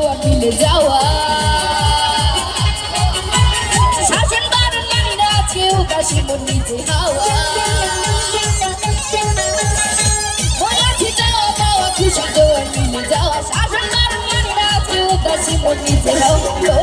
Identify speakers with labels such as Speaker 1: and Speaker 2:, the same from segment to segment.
Speaker 1: দেওয়া মিলে যাওয়া। শাসন বারণ মানি না আছে উদাসী মন নিচে হাওয়া। যাওয়া শাসন বারণ মানি না আছে উদাসী মন নিচে হাওয়া।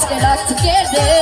Speaker 1: আজকে রাখছে কে রে